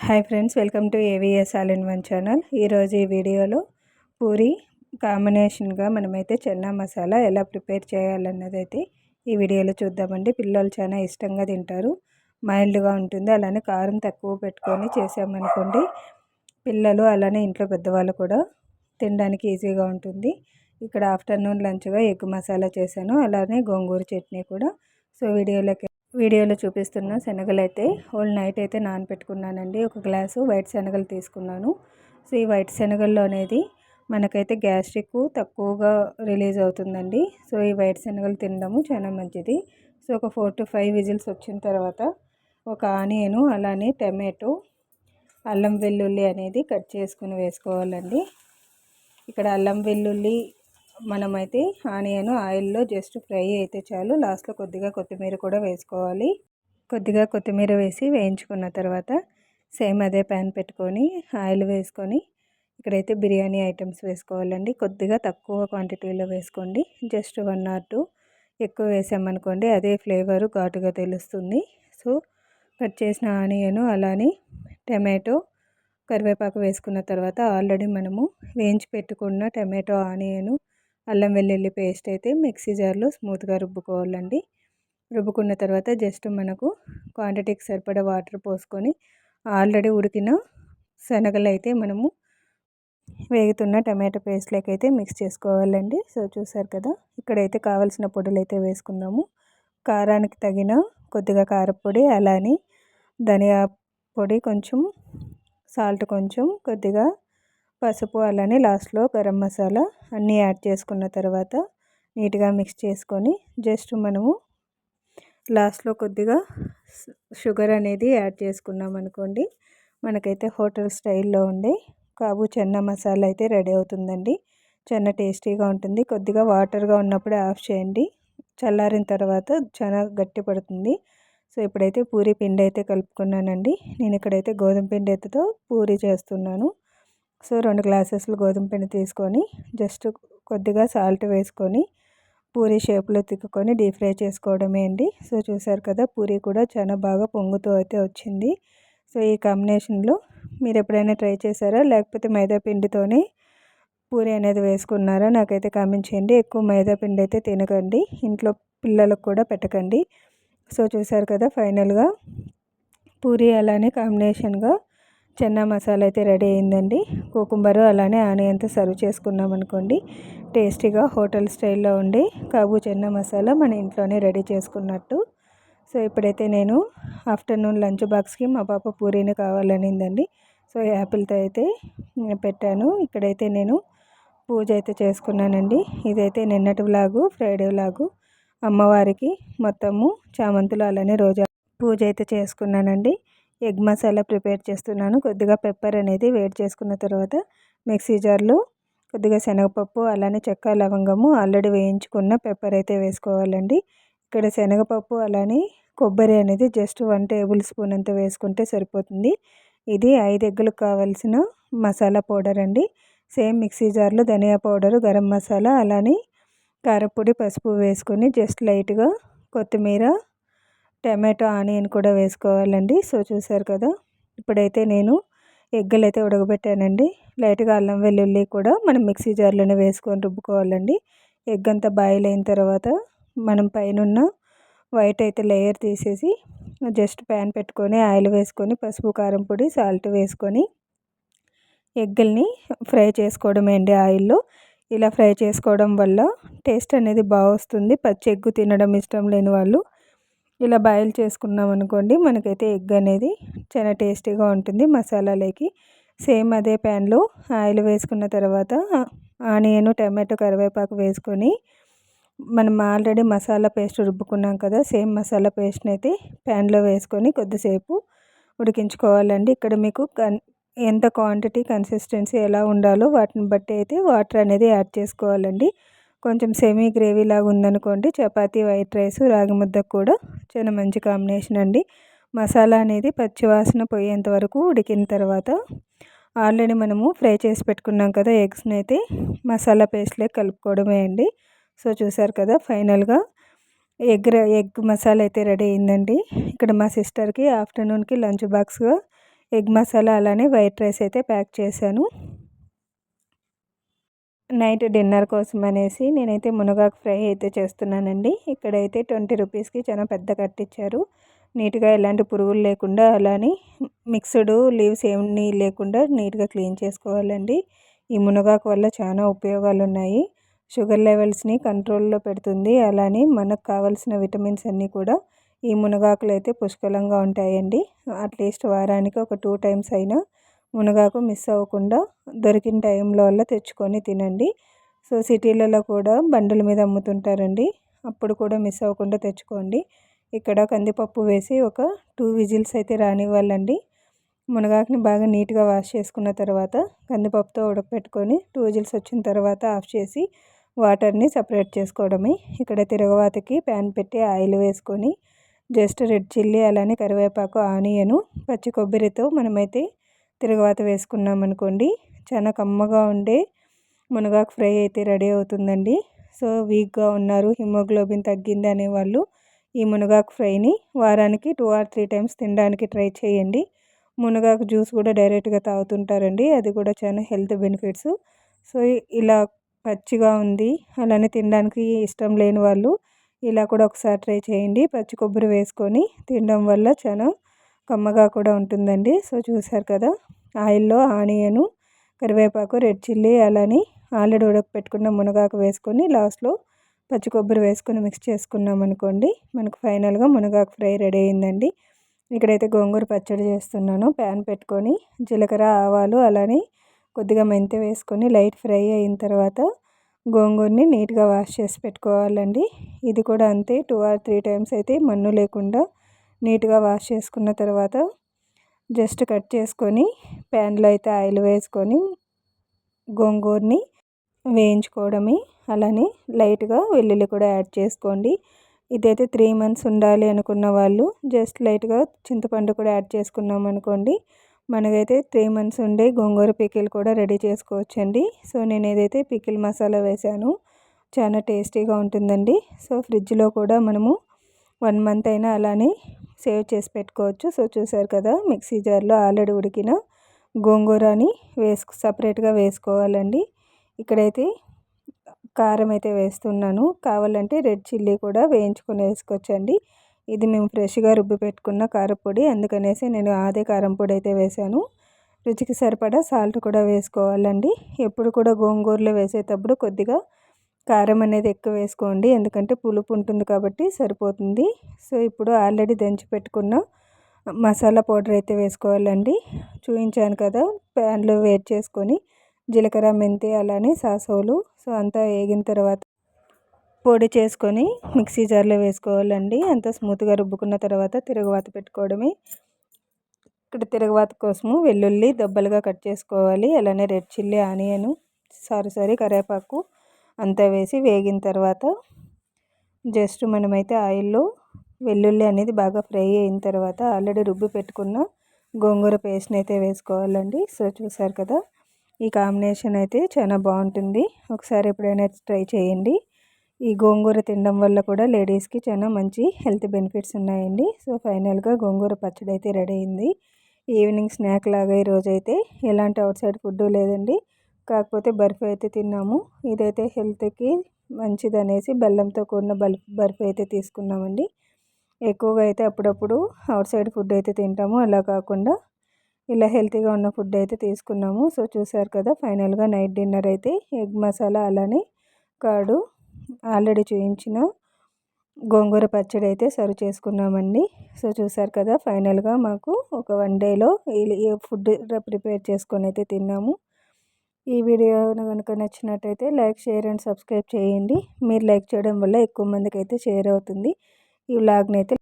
Hi friends welcome to AVS all in one channel ఈరోజు ఈ వీడియోలో పూరి కాంబినేషన్గా మనమైతే చెన్నా మసాలా ఎలా ప్రిపేర్ చేయాలన్నది అయితే ఈ వీడియోలో చూద్దామండి. పిల్లలు చాలా ఇష్టంగా తింటారు. మైల్డ్గా ఉంటుంది. అలానే కారం తక్కువ పెట్టుకొని చేసామనుకోండి పిల్లలు అలానే ఇంట్లో పెద్దవాళ్ళు కూడా తినడానికి ఈజీగా ఉంటుంది. ఇక్కడ ఆఫ్టర్నూన్ లంచ్గా ఎగ్ మసాలా చేశాను. అలానే గోంగూర చట్నీ కూడా. సో వీడియోలోకి వీడియోలో చూపిస్తున్న శనగలు అయితే హోల్ నైట్ అయితే నానపెట్టుకున్నానండి. ఒక గ్లాసు వైట్ శనగలు తీసుకున్నాను. సో ఈ వైట్ శనగల్లో అనేది మనకైతే గ్యాస్ట్రిక్ తక్కువగా రిలీజ్ అవుతుందండి. సో ఈ వైట్ శనగలు తినడము చాలా మంచిది. సో ఒక ఫోర్ టు ఫైవ్ విజిల్స్ వచ్చిన తర్వాత ఒక ఆనియను అలానే టమాటో అల్లం వెల్లుల్లి అనేది కట్ చేసుకుని వేసుకోవాలండి. ఇక్కడ అల్లం వెల్లుల్లి మనమైతే ఆనియన్ ఆయిల్లో జస్ట్ ఫ్రై అయితే చాలు. లాస్ట్లో కొద్దిగా కొత్తిమీర కూడా వేసుకోవాలి. కొద్దిగా కొత్తిమీర వేసి వేయించుకున్న తర్వాత సేమ్ అదే ప్యాన్ పెట్టుకొని ఆయిల్ వేసుకొని ఇక్కడైతే బిర్యానీ ఐటమ్స్ వేసుకోవాలండి. కొద్దిగా తక్కువ క్వాంటిటీలో వేసుకోండి. Just one or two. ఎక్కువ వేసామనుకోండి అదే ఫ్లేవరు ఘాటుగా తెలుస్తుంది. సో కట్ చేసిన ఆనియన్ అలానే టమాటో కరివేపాకు వేసుకున్న తర్వాత ఆల్రెడీ మనము వేయించి పెట్టుకున్న టమాటో ఆనియను అల్లం వెల్లుల్లి పేస్ట్ అయితే మిక్సీ జార్లో స్మూత్గా రుబ్బుకోవాలండి. రుబ్బుకున్న తర్వాత జస్ట్ మనకు క్వాంటిటీకి సరిపడా వాటర్ పోసుకొని ఆల్రెడీ ఉడికిన శనగలు అయితే మనము వేగుతున్న టమాటో పేస్ట్లోకి అయితే మిక్స్ చేసుకోవాలండి. సో చూసారు కదా! ఇక్కడైతే కావాల్సిన పొడులు అయితే వేసుకుందాము. కారానికి తగిన కొద్దిగా కారపొడి అలానే ధనియా పొడి కొంచెం సాల్ట్ కొంచెం కొద్దిగా పసుపు అలానే లాస్ట్లో గరం మసాలా అన్నీ యాడ్ చేసుకున్న తర్వాత నీట్గా మిక్స్ చేసుకొని జస్ట్ మనము లాస్ట్లో కొద్దిగా షుగర్ అనేది యాడ్ చేసుకున్నాం అనుకోండి. మనకైతే హోటల్ స్టైల్లో ఉండే కాబు చెన్న మసాలా అయితే రెడీ అవుతుందండి. చాలా టేస్టీగా ఉంటుంది. కొద్దిగా వాటర్గా ఉన్నప్పుడే ఆఫ్ చేయండి. చల్లారిన తర్వాత చాలా గట్టి పడుతుంది. సో ఇప్పుడైతే పూరి పిండి అయితే కలుపుకున్నానండి. నేను ఇక్కడైతే గోధుమ పిండి అయితేతో పూరి చేస్తున్నాను. సో రెండు గ్లాసెస్లు గోధుమ పిండి తీసుకొని జస్ట్ కొద్దిగా సాల్ట్ వేసుకొని పూరి షేప్లో తిక్కుకొని డీప్ ఫ్రై చేసుకోవడమే అండి. సో చూసారు కదా పూరి కూడా చాలా బాగా పొంగుతూ అయితే వచ్చింది. సో ఈ కాంబినేషన్లో మీరు ఎప్పుడైనా ట్రై చేశారా? లేకపోతే మైదా పిండితోనే పూరి అనేది వేసుకున్నారా? నాకైతే కామెంట్ చేయండి. ఎక్కువ మైదా పిండి అయితే తినకండి. ఇంట్లో పిల్లలకు కూడా పెట్టకండి. సో చూసారు కదా ఫైనల్గా పూరి అలానే కాంబినేషన్గా చెన్నా మసాలా అయితే రెడీ అయిందండి. కుకుంబరు అలానే ఆనియన్తో సర్వ్ చేసుకున్నాం అనుకోండి. టేస్టీగా హోటల్ స్టైల్లో ఉండి కాబూ చెన్నా మసాలా మన ఇంట్లోనే రెడీ చేసుకున్నట్టు. సో ఇప్పుడైతే నేను ఆఫ్టర్నూన్ లంచ్ బాక్స్కి మా పాప పూరీని కావాలనిందండి. సో యాపిల్తో అయితే పెట్టాను. ఇక్కడైతే నేను పూజ అయితే చేసుకున్నానండి. ఇదైతే నిన్నటి వ్లాగు ఫ్రైడే వ్లాగు. అమ్మవారికి మొత్తము చామంతులు అలానే రోజా పూజ అయితే చేసుకున్నానండి. ఎగ్ మసాలా ప్రిపేర్ చేస్తున్నాను. కొద్దిగా పెప్పర్ అనేది వేడి చేసుకున్న తర్వాత మిక్సీ జార్లో కొద్దిగా శనగపప్పు అలానే చెక్క లవంగము ఆల్రెడీ వేయించుకున్న పెప్పర్ అయితే వేసుకోవాలండి. ఇక్కడ శనగపప్పు అలానే కొబ్బరి అనేది జస్ట్ వన్ టేబుల్ స్పూన్ అంత వేసుకుంటే సరిపోతుంది. ఇది ఐదు ఎగ్గులకు కావలసిన మసాలా పౌడర్ అండి. సేమ్ మిక్సీ జార్లో ధనియా పౌడరు గరం మసాలా అలానే కారపొడి పసుపు వేసుకొని జస్ట్ లైట్గా కొత్తిమీర టమాటో ఆనియన్ కూడా వేసుకోవాలండి. సో చూసారు కదా ఇప్పుడైతే నేను ఎగ్గలు అయితే ఉడకబెట్టానండి. లైట్గా అల్లం వెల్లుల్లి కూడా మనం మిక్సీ జార్లోనే వేసుకొని రుబ్బుకోవాలండి. ఎగ్ అంతా బాయిల్ అయిన తర్వాత మనం పైన వైట్ అయితే లేయర్ తీసేసి జస్ట్ ప్యాన్ పెట్టుకొని ఆయిల్ వేసుకొని పసుపు కారం పొడి సాల్ట్ వేసుకొని ఎగ్గుల్ని ఫ్రై చేసుకోవడమే అండి ఆయిల్లో. ఇలా ఫ్రై చేసుకోవడం వల్ల టేస్ట్ అనేది బాగా వస్తుంది. పచ్చి ఎగ్గు తినడం ఇష్టం లేని వాళ్ళు ఇలా బాయిల్ చేసుకున్నాం అనుకోండి మనకైతే ఎగ్ అనేది చాలా టేస్టీగా ఉంటుంది మసాలాలకి. సేమ్ అదే ప్యాన్లో ఆయిల్ వేసుకున్న తర్వాత ఆనియన్ టమాటో కరివేపాకు వేసుకొని మనం ఆల్రెడీ మసాలా పేస్ట్ రుబ్బుకున్నాం కదా సేమ్ మసాలా పేస్ట్ని అయితే ప్యాన్లో వేసుకొని కొద్దిసేపు ఉడికించుకోవాలండి. ఇక్కడ మీకు ఎంత క్వాంటిటీ కన్సిస్టెన్సీ ఎలా ఉండాలో వాటిని బట్టి అయితే వాటర్ అనేది యాడ్ చేసుకోవాలండి. కొంచెం సెమీ గ్రేవీ లాగా ఉందనుకోండి చపాతీ వైట్ రైస్ రాగి ముద్దకు కూడా చాలా మంచి కాంబినేషన్ అండి. మసాలా అనేది పచ్చివాసన పోయేంత వరకు ఉడికిన తర్వాత ఆల్రెడీ మనము ఫ్రై చేసి పెట్టుకున్నాం కదా ఎగ్స్ని అయితే మసాలా పేస్ట్లే కలుపుకోవడమే అండి. సో చూసారు కదా ఫైనల్గా ఎగ్ ఎగ్ మసాలా అయితే రెడీ అయిందండి. ఇక్కడ మా సిస్టర్కి ఆఫ్టర్నూన్కి లంచ్ బాక్స్గా ఎగ్ మసాలా అలానే వైట్ రైస్ అయితే ప్యాక్ చేశాను. నైట్ డిన్నర్ కోసం అనేసి నేనైతే మునగాకు ఫ్రై అయితే చేస్తున్నానండి. ఇక్కడైతే ట్వంటీ రూపీస్కి చాలా పెద్ద కట్టించారు నీట్గా ఎలాంటి పురుగులు లేకుండా అలానే మిక్స్డ్ లీవ్స్ ఏమి లేకుండా నీట్గా క్లీన్ చేసుకోవాలండి. ఈ మునగాకు వల్ల చాలా ఉపయోగాలు ఉన్నాయి షుగర్ లెవెల్స్ని కంట్రోల్లో పెడుతుంది. అలానే మనకు కావాల్సిన విటమిన్స్ అన్నీ కూడా ఈ మునగాకులు అయితే పుష్కలంగా ఉంటాయండి. అట్లీస్ట్ వారానికి ఒక టూ టైమ్స్ అయినా మునగాకు మిస్ అవ్వకుండా దొరికిన టైంలో వల్ల తెచ్చుకొని తినండి. సో సిటీలలో కూడా బండుల మీద అమ్ముతుంటారండి. అప్పుడు కూడా మిస్ అవ్వకుండా తెచ్చుకోండి. ఇక్కడ కందిపప్పు వేసి ఒక టూ విజిల్స్ అయితే రానివ్వాలండి. మునగాకుని బాగా నీట్గా వాష్ చేసుకున్న తర్వాత కందిపప్పుతో ఉడకపెట్టుకొని టూ విజిల్స్ వచ్చిన తర్వాత ఆఫ్ చేసి వాటర్ని సపరేట్ చేసుకోవడమే. ఇక్కడ తిరగవాతకి ప్యాన్ పెట్టి ఆయిల్ వేసుకొని జస్ట్ రెడ్ చిల్లీ అలానే కరివేపాకు ఆనియను పచ్చి కొబ్బరితో మనమైతే తిరగవాత వేసుకున్నాం అనుకోండి చాలా కమ్మగా ఉండే మునగాకు ఫ్రై అయితే రెడీ అవుతుందండి. సో వీక్గా ఉన్నారు హిమోగ్లోబిన్ తగ్గింది అనేవాళ్ళు ఈ మునగాకు ఫ్రైని వారానికి టూ ఆర్ త్రీ టైమ్స్ తినడానికి ట్రై చేయండి. మునగాకు జ్యూస్ కూడా డైరెక్ట్గా తాగుతుంటారండి అది కూడా చాలా హెల్త్ బెనిఫిట్స్. సో ఇలా పచ్చిగా ఉంది అలానే తినడానికి ఇష్టం లేని వాళ్ళు ఇలా కూడా ఒకసారి ట్రై చేయండి. పచ్చి కొబ్బరి వేసుకొని తినడం వల్ల చాలా కమ్మగా కూడా ఉంటుందండి. సో చూసారు కదా? ఆయిల్లో ఆనియను కరివేపాకు రెడ్ చిల్లీ అలానే ఆల్రెడీ ఉడకపెట్టుకున్న మునగాకు వేసుకొని లాస్ట్లో పచ్చి కొబ్బరి వేసుకొని మిక్స్ చేసుకున్నాం అనుకోండి మనకు ఫైనల్గా మునగాకు ఫ్రై రెడీ అయిందండి. ఇక్కడైతే గోంగూర పచ్చడి చేస్తున్నాను. ప్యాన్ పెట్టుకొని జీలకర్ర ఆవాలు అలానే కొద్దిగా మెంతి వేసుకొని లైట్ ఫ్రై అయిన తర్వాత గోంగూరని నీట్గా వాష్ చేసి పెట్టుకోవాలండి. ఇది కూడా అంతే టూ ఆర్ త్రీ టైమ్స్ అయితే మన్ను లేకుండా నీట్గా వాష్ చేసుకున్న తర్వాత జస్ట్ కట్ చేసుకొని ప్యాన్లో అయితే ఆయిల్ వేసుకొని గోంగూరని వేయించుకోవడమే. అలానే లైట్గా వెల్లుల్లి కూడా యాడ్ చేసుకోండి. ఇదైతే త్రీ మంత్స్ ఉండాలి అనుకున్న వాళ్ళు జస్ట్ లైట్గా చింతపండు కూడా యాడ్ చేసుకున్నాం అనుకోండి. మనకైతే త్రీ మంత్స్ ఉండే గోంగూర పికిల్ కూడా రెడీ చేసుకోవచ్చండి. సో నేను ఏదైతే పికిల్ మసాలా వేసాను చాలా టేస్టీగా ఉంటుందండి. సో ఫ్రిడ్జ్లో కూడా మనము వన్ మంత్ అయినా అలానే సేవ్ చేసి పెట్టుకోవచ్చు. సో చూసారు కదా మిక్సీ జార్లో ఆల్రెడీ ఉడికిన గోంగూరని వేసుకు సపరేట్గా వేసుకోవాలండి. ఇక్కడైతే కారం అయితే వేస్తున్నాను. కావాలంటే రెడ్ చిల్లీ కూడా వేయించుకొని వేసుకోవచ్చండి. ఇది మేము ఫ్రెష్గా రుబ్బి పెట్టుకున్న కారపొడి. అందుకనేసి నేను అదే కారం పొడి అయితే వేసాను. రుచికి సరిపడా సాల్ట్ కూడా వేసుకోవాలండి. ఎప్పుడు కూడా గోంగూరలో వేసేటప్పుడు కొద్దిగా కారం అనేది ఎక్కువ వేసుకోండి. ఎందుకంటే పులుపు ఉంటుంది కాబట్టి సరిపోతుంది. సో ఇప్పుడు ఆల్రెడీ దంచి పెట్టుకున్న మసాలా పౌడర్ అయితే వేసుకోవాలండి. చూపించాను కదా ప్యాన్లో వేడి చేసుకొని జీలకర్ర మెంతి అలానే సాసోలు. సో అంతా వేగిన తర్వాత పొడి చేసుకొని మిక్సీ జార్లో వేసుకోవాలండి. అంత స్మూత్గా రుబ్బుకున్న తర్వాత తిరగవాత పెట్టుకోవడమే. ఇక్కడ తిరగవాత కోసము వెల్లుల్లి దెబ్బలుగా కట్ చేసుకోవాలి. అలానే red chilli onion sorry sorry కరివేపాకు అంతా వేసి వేగిన తర్వాత జస్ట్ మనమైతే ఆయిల్లో వెల్లుల్లి అనేది బాగా ఫ్రై అయిన తర్వాత ఆల్రెడీ రుబ్బి పెట్టుకున్న గోంగూర పేస్ట్ని అయితే వేసుకోవాలండి. సో చూసారు కదా ఈ కాంబినేషన్ అయితే చాలా బాగుంటుంది. ఒకసారి ఎప్పుడైనా ట్రై చేయండి. ఈ గోంగూర తినడం వల్ల కూడా లేడీస్కి చాలా మంచి హెల్త్ బెనిఫిట్స్ ఉన్నాయండి. సో ఫైనల్గా గోంగూర పచ్చడి అయితే రెడీ అయింది. ఈవినింగ్ స్నాక్ లాగా ఈరోజైతే ఎలాంటి అవుట్ సైడ్ ఫుడ్ లేదండి. కాకపోతే బర్ఫీ అయితే తిన్నాము. ఇదైతే హెల్త్కి మంచిది అనేసి బెల్లంతో కూడిన బర్ఫీ అయితే తీసుకున్నామండి. ఎక్కువగా అయితే అప్పుడప్పుడు అవుట్ సైడ్ ఫుడ్ అయితే తింటాము. అలా కాకుండా ఇలా హెల్తీగా ఉన్న ఫుడ్ అయితే తీసుకున్నాము. సో చూసారు కదా ఫైనల్గా నైట్ డిన్నర్ అయితే ఎగ్ మసాలా అలానే కాడు ఆల్రెడీ చూపించిన గోంగూర పచ్చడి అయితే సర్వ్ చేసుకున్నామండి. సో చూసారు కదా ఫైనల్గా మాకు ఒక వన్ డేలో ఫుడ్ ప్రిపేర్ చేసుకొని అయితే తిన్నాము. ఈ వీడియో కనుక నచ్చినట్టయితే లైక్ షేర్ అండ్ సబ్స్క్రైబ్ చేయండి. మీరు లైక్ చేయడం వల్ల ఎక్కువ మందికి అయితే షేర్ అవుతుంది. ఈ వ్లాగ్ని అయితే